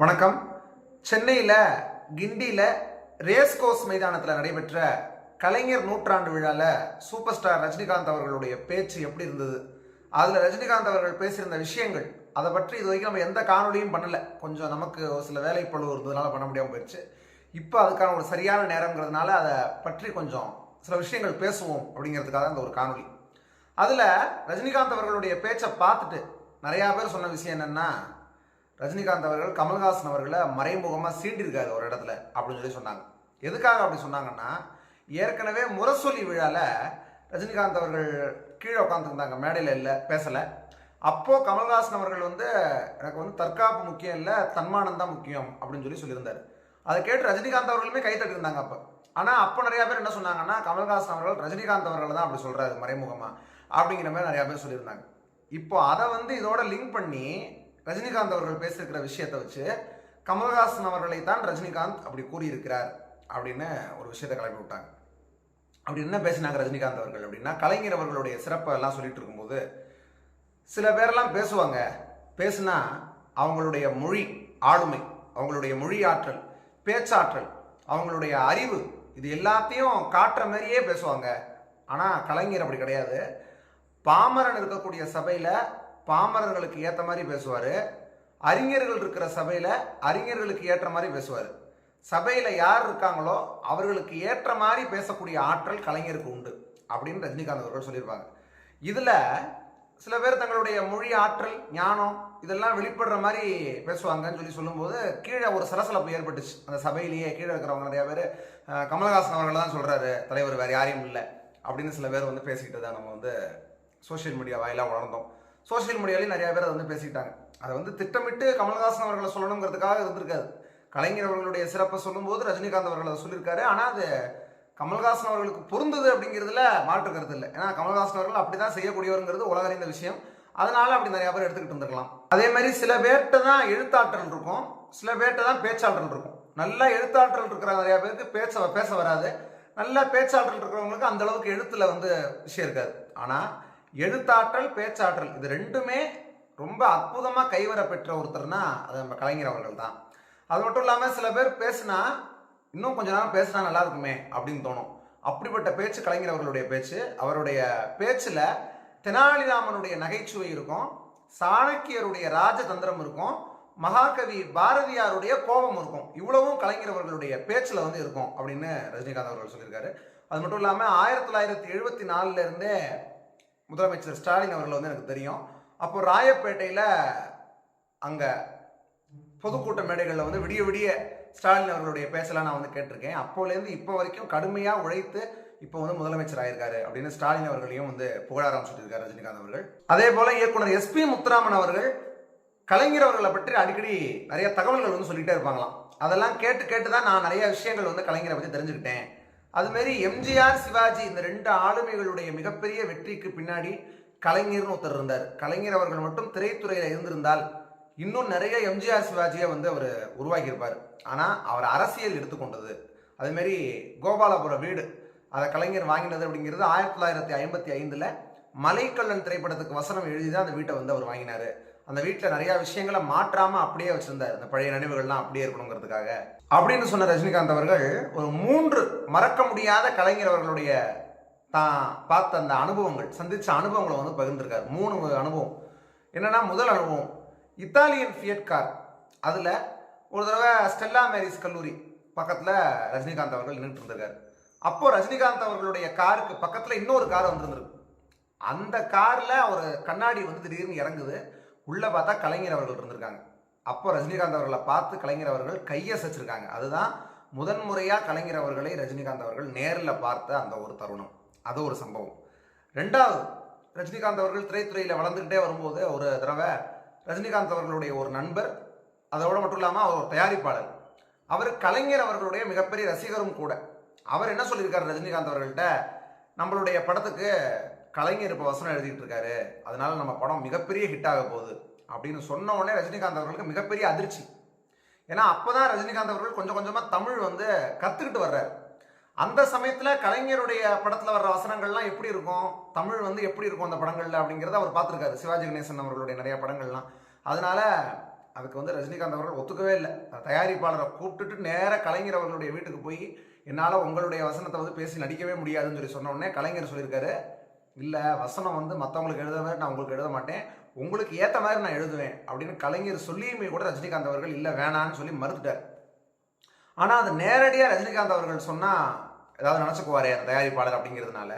வணக்கம். சென்னையில் கிண்டியில் ரேஸ் கோர்ஸ் மைதானத்தில் நடைபெற்ற கலைஞர் நூற்றாண்டு விழாவில் சூப்பர் ஸ்டார் ரஜினிகாந்த் அவர்களுடைய பேச்சு எப்படி இருந்தது? அதில் ரஜினிகாந்த் அவர்கள் பேசியிருந்த விஷயங்கள் அதை பற்றி இது வரைக்கும் நம்ம எந்த காணொலியும் பண்ணல. கொஞ்சம் நமக்கு ஒரு சில வேலைப்பழு இருந்ததுனால பண்ண முடியாமல் போயிடுச்சு இப்போ அதுக்கான ஒரு சரியான நேரங்கிறதுனால அதை பற்றி கொஞ்சம் சில விஷயங்கள் பேசுவோம் அப்படிங்கிறதுக்காக அந்த ஒரு காணொலி அதில் ரஜினிகாந்த் அவர்களுடைய பேச்சை பார்த்துட்டு நிறையா பேர் சொன்ன விஷயம் என்னென்னா ரஜினிகாந்த் அவர்கள் கமல்ஹாசன் அவர்களை மறைமுகமாக சீண்டிருக்காரு ஒரு இடத்துல அப்படின்னு சொல்லி சொன்னாங்க. எதுக்காக அப்படி சொன்னாங்கன்னா ஏற்கனவே முரசொலி விழாவில் ரஜினிகாந்த் அவர்கள் கீழே உட்காந்துருந்தாங்க மேடையில் இல்லை பேசலை. அப்போது கமல்ஹாசன் அவர்கள் வந்து எனக்கு வந்து தற்காப்பு முக்கியம் இல்லை தன்மானம் தான் முக்கியம் அப்படின்னு சொல்லி சொல்லியிருந்தார். அதை கேட்டு ரஜினிகாந்த் அவர்களுமே கை தட்டியிருந்தாங்க அப்போ. ஆனால் அப்போ நிறையா பேர் என்ன சொன்னாங்கன்னா கமல்ஹாசன் அவர்கள் ரஜினிகாந்த் அவர்கள் தான் அப்படி சொல்கிறாரு மறைமுகமாக அப்படிங்கிற மாதிரி நிறையா பேர் சொல்லியிருந்தாங்க. இப்போ அதை வந்து இதோட லிங்க் பண்ணி ரஜினிகாந்த் அவர்கள் பேசியிருக்கிற விஷயத்தை வச்சு கமல்ஹாசன் அவர்களை தான் ரஜினிகாந்த் அப்படி கூறியிருக்கிறார் அப்படின்னு ஒரு விஷயத்தை கிளப்பி விட்டாங்க. அப்படி என்ன பேசினாங்க ரஜினிகாந்த் அவர்கள் அப்படின்னா கலைஞர் அவர்களுடைய சிறப்பை எல்லாம் சொல்லிட்டு இருக்கும்போது சில பேரெல்லாம் பேசுவாங்க. பேசுனா அவங்களுடைய மொழி ஆளுமை அவங்களுடைய மொழி ஆற்றல் பேச்சாற்றல் அவங்களுடைய அறிவு இது எல்லாத்தையும் காட்டுற மாதிரியே பேசுவாங்க. ஆனால் கலைஞர் அப்படி கிடையாது. பாமரன் இருக்கக்கூடிய சபையில் பாமரர்களுக்கு ஏற்ற மாதிரி பேசுவார். அறிஞர்கள் இருக்கிற சபையில் அறிஞர்களுக்கு ஏற்ற மாதிரி பேசுவார். சபையில் யார் இருக்காங்களோ அவர்களுக்கு ஏற்ற மாதிரி பேசக்கூடிய ஆற்றல் கலைஞருக்கு உண்டு அப்படின்னு ரஜினிகாந்த் அவர்கள் சொல்லியிருப்பாங்க. இதில் சில பேர் தங்களுடைய மொழி ஆற்றல் ஞானம் இதெல்லாம் வெளிப்படுற மாதிரி பேசுவாங்கன்னு சொல்லி சொல்லும்போது கீழே ஒரு சலசலப்பு ஏற்பட்டுச்சு. அந்த சபையிலேயே கீழே இருக்கிறவங்க நிறைய பேர் கமலஹாசன் அவர்கள் தான் சொல்கிறாரு தலைவர் வேறு யாரையும் இல்லை அப்படின்னு சில பேர் வந்து பேசிக்கிட்டு தான் நம்ம வந்து சோஷியல் மீடியா வாயிலாக வளர்ந்தோம் சோஷியல் மீடியாலையும் நிறைய பேர் அதை வந்து பேசிக்கிட்டாங்க. அதை வந்து திட்டமிட்டு கமல்ஹாசன் அவர்களை சொல்லணுங்கிறதுக்காக இருந்திருக்காது. கலைஞர் அவர்களுடைய சிறப்பை சொல்லும்போது ரஜினிகாந்த் அவர்கள் அதை சொல்லியிருக்காரு. ஆனால் அது கமல்ஹாசன் அவர்களுக்கு பொருந்தது அப்படிங்கிறதுல மாற்று கருத்து இல்லை. ஏன்னா கமல்ஹாசன் அவர்கள் அப்படி தான் செய்யக்கூடியவருங்கிறது உலக அறிந்த விஷயம். அதனால அப்படி நிறைய பேர் எடுத்துக்கிட்டு இருந்திருக்கலாம். அதே மாதிரி சில பேர்கிட்ட தான் எழுத்தாற்றல் இருக்கும். சில பேர்கிட்ட தான் பேச்சாற்றல் இருக்கும். நல்லா எழுத்தாற்றல் இருக்கிற நிறைய பேருக்கு பேச பேச வராது. நல்ல பேச்சாற்றல் இருக்கிறவங்களுக்கு அந்த அளவுக்கு எழுத்துல வந்து விஷயம் இருக்காது. ஆனால் எழுத்தாற்றல் பேச்சாற்றல் இது ரெண்டுமே ரொம்ப அற்புதமாக கைவர பெற்ற ஒருத்தர்னா அது நம்ம கலைஞர் அவர்கள் தான் அது மட்டும் இல்லாமல் சில பேர் பேசுனா இன்னும் கொஞ்ச நேரம் பேசினா நல்லா இருக்குமே அப்படின்னு தோணும். அப்படிப்பட்ட பேச்சு கலைஞர் அவர்களுடைய பேச்சு. அவருடைய பேச்சில் தெனாலிராமனுடைய நகைச்சுவை இருக்கும் சாணக்கியருடைய ராஜதந்திரம் இருக்கும் மகாகவி பாரதியாருடைய கோபம் இருக்கும். இவ்வளவும் கலைஞர் அவர்களுடைய பேச்சில் வந்து இருக்கும் அப்படின்னு ரஜினிகாந்த் அவர்கள் சொல்லியிருக்காரு. அது மட்டும் இல்லாமல் ஆயிரத்தி தொள்ளாயிரத்தி எழுபத்தி நாலுலேருந்தே முதலமைச்சர் ஸ்டாலின் அவர்கள் வந்து எனக்கு தெரியும். அப்போ ராயப்பேட்டையில் அங்கே பொதுக்கூட்ட மேடைகளில் வந்து விடிய விடிய ஸ்டாலின் அவர்களுடைய பேசலாம் நான் வந்து கேட்டிருக்கேன். அப்போலேருந்து இப்போ வரைக்கும் கடுமையாக உழைத்து இப்போ வந்து முதலமைச்சர் ஆயிருக்காரு அப்படின்னு ஸ்டாலின் அவர்களையும் வந்து புகழாரம் சொல்லியிருக்காரு ரஜினிகாந்த் அவர்கள். அதே போல இயக்குனர் எஸ்பி முத்துராமன் அவர்கள் கலைஞர் அவர்களை பற்றி அடிக்கடி நிறைய தகவல்கள் வந்து சொல்லிட்டே இருப்பாங்களாம். அதெல்லாம் கேட்டு கேட்டு தான் நான் நிறைய விஷயங்கள் வந்து கலைஞரை பற்றி தெரிஞ்சுக்கிட்டேன். அதுமாரி எம்ஜிஆர் சிவாஜி இந்த ரெண்டு ஆளுமைகளுடைய மிகப்பெரிய வெற்றிக்கு பின்னாடி கலைஞர்னு ஒருத்தர் இருந்தார். கலைஞர் அவர்கள் மட்டும் திரைத்துறையில் இருந்திருந்தால் இன்னும் நிறைய எம்ஜிஆர் சிவாஜியை வந்து அவர் உருவாக்கியிருப்பார். ஆனால் அவர் அரசியல் எடுத்துக்கொண்டது. அதேமாரி கோபாலபுர வீடு அதை கலைஞர் வாங்கினது அப்படிங்கிறது ஆயிரத்தி தொள்ளாயிரத்தி ஐம்பத்தி ஐந்தில் மலைக்கல்லன் திரைப்படத்துக்கு வசனம் எழுதி தான் அந்த வீட்டை வந்து அவர் வாங்கினார். அந்த வீட்டில் நிறைய விஷயங்களை மாற்றாமல் அப்படியே வச்சிருந்தார். அந்த பழைய நினைவுகள்லாம் அப்படியே இருக்கணுங்கிறதுக்காக. அப்படின்னு சொன்ன ரஜினிகாந்த் அவர்கள் ஒரு மூன்று மறக்க முடியாத கலைஞர் அவர்களுடைய தான் பார்த்த அந்த அனுபவங்கள் சந்தித்த அனுபவங்களை வந்து பகிர்ந்திருக்கார். மூணு அனுபவம். என்னன்னா முதல் அனுபவம் இத்தாலியன் ஃபியட் கார் அதில் ஒரு தடவை ஸ்டெல்லா மேரிஸ் கல்லூரி பக்கத்தில் ரஜினிகாந்த் அவர்கள் நின்றுட்டு இருந்திருக்காரு. அப்போ ரஜினிகாந்த் அவர்களுடைய காருக்கு பக்கத்தில் இன்னொரு கார் வந்திருந்திருக்கு. அந்த காரில் ஒரு கண்ணாடி வந்து திடீர்னு இறங்குது. உள்ளே பார்த்தா கலைஞர் அவர்கள் இருந்திருக்காங்க. அப்போ ரஜினிகாந்த் அவர்களை பார்த்து கலைஞர் அவர்கள் கையை சச்சிருக்காங்க அதுதான் முதன்முறையாக கலைஞர் அவர்களை ரஜினிகாந்த் அவர்கள் நேரில் பார்த்த அந்த ஒரு தருணம். அது ஒரு சம்பவம். ரெண்டாவது ரஜினிகாந்த் அவர்கள் திரைத்துறையில் வளர்ந்துக்கிட்டே வரும்போது ஒரு தடவை ரஜினிகாந்த் அவர்களுடைய ஒரு நண்பர் அதோட மட்டும் இல்லாமல் அவர் ஒரு தயாரிப்பாளர். அவர் கலைஞர் அவர்களுடைய மிகப்பெரிய ரசிகரும் கூட. அவர் என்ன சொல்லியிருக்காரு ரஜினிகாந்த் அவர்கள்ட்ட? நம்மளுடைய படத்துக்கு கலைஞர் இப்போ வசனம் எழுதிட்டு இருக்காரு. அதனால நம்ம படம் மிகப்பெரிய ஹிட் ஆக போகுது. அப்படின்னு சொன்ன உடனே ரஜினிகாந்த் அவர்களுக்கு மிகப்பெரிய அதிர்ச்சி. ஏன்னா அப்பதான் ரஜினிகாந்த் அவர்கள் கொஞ்சம் கொஞ்சமாக தமிழ் வந்து கற்றுக்கிட்டு வர்றாரு. அந்த சமயத்தில் கலைஞருடைய படத்தில் வர்ற வசனங்கள்லாம் எப்படி இருக்கும்? தமிழ் வந்து எப்படி இருக்கும் அந்த படங்களில் அப்படிங்கிறத அவர் பார்த்துருக்காரு. சிவாஜி கணேசன் அவர்களுடைய நிறைய படங்கள்லாம். அதனால அதுக்கு வந்து ரஜினிகாந்த் அவர்கள் ஒத்துக்கவே இல்லை. தயாரிப்பாளரை கூப்பிட்டுட்டு நேராக கலைஞர் அவர்களுடைய வீட்டுக்கு போய் என்னால் உங்களுடைய வசனத்தை வந்து பேசி நடிக்கவே முடியாதுன்னு சொல்லி சொன்ன உடனே கலைஞர் சொல்லியிருக்காரு. இல்லை வசனம் வந்து மற்றவங்களுக்கு எழுத மாதிரி நான் உங்களுக்கு எழுத மாட்டேன். உங்களுக்கு ஏற்ற மாதிரி நான் எழுதுவேன் அப்படின்னு கலைஞர் சொல்லியுமே கூட ரஜினிகாந்த் அவர்கள் இல்லை வேணான்னு சொல்லி மறுத்துட்டார். ஆனால் அது நேரடியாக ரஜினிகாந்த் அவர்கள் சொன்னால் ஏதாவது நினச்சிக்குவாரே அந்த தயாரிப்பாளர் அப்படிங்கிறதுனால.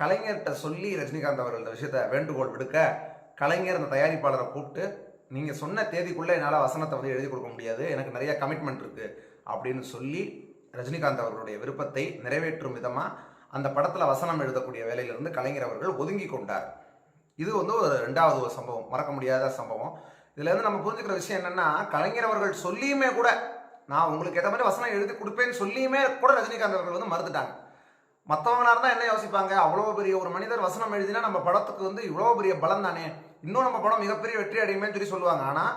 கலைஞர்கிட்ட சொல்லி ரஜினிகாந்த் அவர்கள் இந்த விஷயத்தை வேண்டுகோள் விடுக்க கலைஞர் அந்த தயாரிப்பாளரை கூப்பிட்டு நீங்கள் சொன்ன தேதிக்குள்ளே என்னால் வசனத்தை வந்து எழுதி கொடுக்க முடியாது. எனக்கு நிறைய கமிட்மெண்ட் இருக்குது அப்படின்னு சொல்லி ரஜினிகாந்த் அவர்களுடைய விருப்பத்தை நிறைவேற்றும் விதமாக அந்த படத்தில் வசனம் எழுதக்கூடிய வேலையிலிருந்து கலைஞர் அவர்கள் ஒதுங்கி கொண்டார். இது வந்து ஒரு ரெண்டாவது ஒரு சம்பவம். மறக்க முடியாத சம்பவம். இதுலேருந்து நம்ம புரிஞ்சுக்கிற விஷயம் என்னென்னா கலைஞர் அவர்கள் சொல்லியுமே கூட நான் உங்களுக்கு ஏற்ற மாதிரி வசனம் எழுதி கொடுப்பேன்னு சொல்லியுமே கூட ரஜினிகாந்த் அவர்கள் வந்து மறுத்துட்டாங்க. மற்றவங்களாக இருந்தால் என்ன யோசிப்பாங்க? அவ்வளோ பெரிய ஒரு மனிதர் வசனம் எழுதினா நம்ம படத்துக்கு வந்து இவ்வளோ பெரிய பலம் தானே? இன்னும் நம்ம படம் மிகப்பெரிய வெற்றி அடையுமே சொல்லி சொல்லுவாங்க. ஆனால்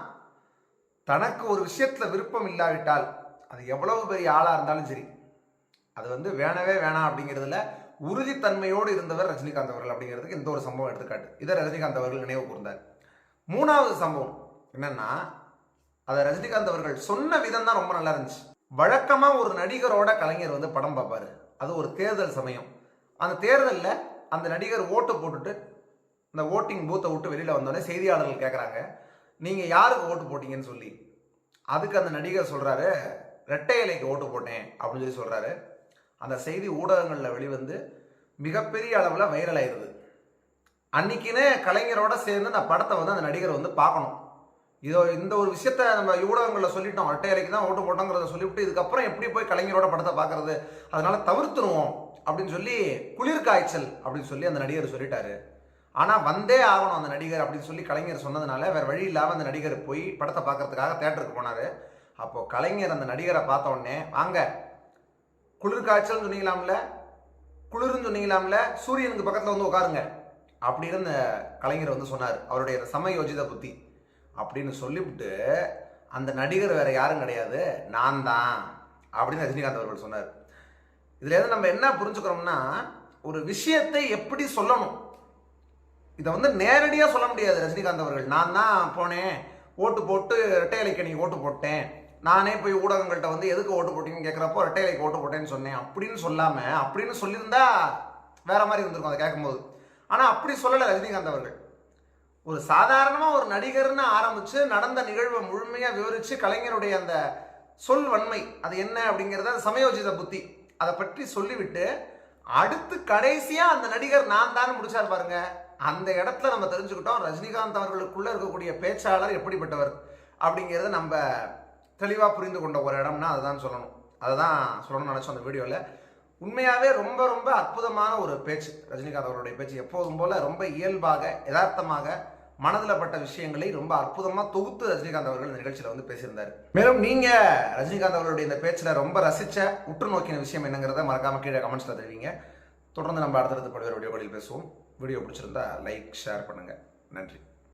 தனக்கு ஒரு விஷயத்தில் விருப்பம் இல்லாவிட்டால் அது எவ்வளவு பெரிய ஆளாக இருந்தாலும் சரி அது வந்து வேணவே வேணாம் அப்படிங்கிறதுல உறுதித்தன்மையோடு இருந்தவர் ரஜினிகாந்த் அவர்கள் அப்படிங்கிறதுக்கு இந்த ஒரு சம்பவம் எடுத்துக்காட்டு. இதை ரஜினிகாந்த் அவர்கள் நினைவு கூர்ந்தார். மூணாவது சம்பவம் என்னன்னா அதை ரஜினிகாந்த் அவர்கள் சொன்ன விதம் தான் ரொம்ப நல்லா இருந்துச்சு. வழக்கமாக ஒரு நடிகரோட கலைஞர் வந்து படம் பார்ப்பாரு. அது ஒரு தேர்தல் சமயம். அந்த தேர்தலில் அந்த நடிகர் ஓட்டு போட்டுட்டு இந்த ஓட்டிங் பூத்தை விட்டு வெளியில் வந்தோடனே செய்தியாளர்கள் கேட்குறாங்க நீங்கள் யாருக்கு ஓட்டு போட்டீங்கன்னு சொல்லி. அதுக்கு அந்த நடிகர் சொல்கிறாரு ரெட்டை இலைக்கு ஓட்டு போட்டேன் அப்படின்னு சொல்லி சொல்கிறாரு அந்த செய்தி ஊடகங்களில் வெளிவந்து மிகப்பெரிய அளவில் வைரல் ஆயிடுது அன்னைக்குன்னு கலைஞரோட சேர்ந்து அந்த படத்தை வந்து அந்த நடிகர் வந்து பார்க்கணும். இதோ இந்த ஒரு விஷயத்த நம்ம ஊடகங்களில் சொல்லிட்டோம். அட்டையறைக்கு தான் ஓட்டு போட்டோங்கிறத சொல்லிவிட்டு இதுக்கப்புறம் எப்படி போய் கலைஞரோட படத்தை பார்க்கறது? அதனால தவிர்த்துருவோம் அப்படின்னு சொல்லி குளிர் காய்ச்சல் அப்படின்னு சொல்லி அந்த நடிகர் சொல்லிட்டாரு. ஆனால் வந்தே ஆகணும் அந்த நடிகர் அப்படின்னு சொல்லி கலைஞர் சொன்னதுனால வேறு வழி இல்லாமல் அந்த நடிகர் போய் படத்தை பார்க்கறதுக்காக தேட்டருக்கு போனார். அப்போது கலைஞர் அந்த நடிகரை பார்த்த உடனே வாங்க குளிர் காய்ச்சல்னு சொன்னீங்களாம்ல? குளிர்னு சொன்னீங்களாம்ல? சூரியனுக்கு பக்கத்தில் வந்து உட்காருங்க. அப்படின்னு அந்த கலைஞர் வந்து சொன்னார். அவருடைய சமயோஜித புத்தி. அப்படின்னு சொல்லிவிட்டு அந்த நடிகர் வேற யாரும் கிடையாது. நான் தான். அப்படின்னு ரஜினிகாந்த் அவர்கள் சொன்னார். இதுல இருந்து நம்ம என்ன புரிஞ்சுக்கிறோம்னா ஒரு விஷயத்தை எப்படி சொல்லணும்? இதை வந்து நேரடியாக சொல்ல முடியாது ரஜினிகாந்த் அவர்கள். நான் தான் போனேன். ஓட்டு போட்டு ரெட்டை இலைக்கு ஓட்டு போட்டேன். நானே போய் ஊடகங்கள்கிட்ட வந்து எதுக்கு ஓட்டு போட்டீங்கன்னு கேட்குறப்போ ரெட்டை ஓட்டு போட்டேன்னு சொன்னேன். அப்படின்னு சொல்லாமல் அப்படின்னு சொல்லியிருந்தா வேற மாதிரி இருந்திருக்கும் அதை கேட்கும்போது. ஆனால் அப்படி சொல்லலை ரஜினிகாந்த் அவர்கள். ஒரு சாதாரணமாக ஒரு நடிகர்னு ஆரம்பித்து நடந்த நிகழ்வை முழுமையாக விவரித்து கலைஞருடைய அந்த சொல் வன்மை அது என்ன அப்படிங்கிறத சமயோஜித புத்தி அதை பற்றி சொல்லிவிட்டு அடுத்து கடைசியாக அந்த நடிகர் நான் தான் முடிச்சார் பாருங்க. அந்த இடத்துல நம்ம தெரிஞ்சுக்கிட்டோம் ரஜினிகாந்த் அவர்களுக்குள்ளே இருக்கக்கூடிய பேச்சாளர் எப்படிப்பட்டவர் அப்படிங்கிறத நம்ம தெளிவாக புரிந்து கொண்ட ஒரு இடம்னா அதுதான் சொல்லணும். அதை தான் சொல்லணும்னு நினச்சோம் அந்த வீடியோவில் உண்மையாகவே ரொம்ப ரொம்ப அற்புதமான ஒரு பேச்சு. ரஜினிகாந்த் அவருடைய பேச்சு எப்போதும் போல் ரொம்ப இயல்பாக யதார்த்தமாக மனதில் பட்ட விஷயங்களை ரொம்ப அற்புதமாக தொகுத்து ரஜினிகாந்த் அவர்கள் இந்த நிகழ்ச்சியில் வந்து பேசியிருந்தார். மேலும் நீங்கள் ரஜினிகாந்த் அவர்களுடைய இந்த பேச்சில் ரொம்ப ரசித்த உற்று நோக்கின விஷயம் என்னங்கிறத மறக்காமல் கீழே கமெண்ட்ஸில் தெரிவிங்க. தொடர்ந்து நம்ம அடுத்தடுத்து பல்வேறு வீடியோகளில் பேசுவோம். வீடியோ பிடிச்சிருந்தா லைக் ஷேர் பண்ணுங்கள் நன்றி.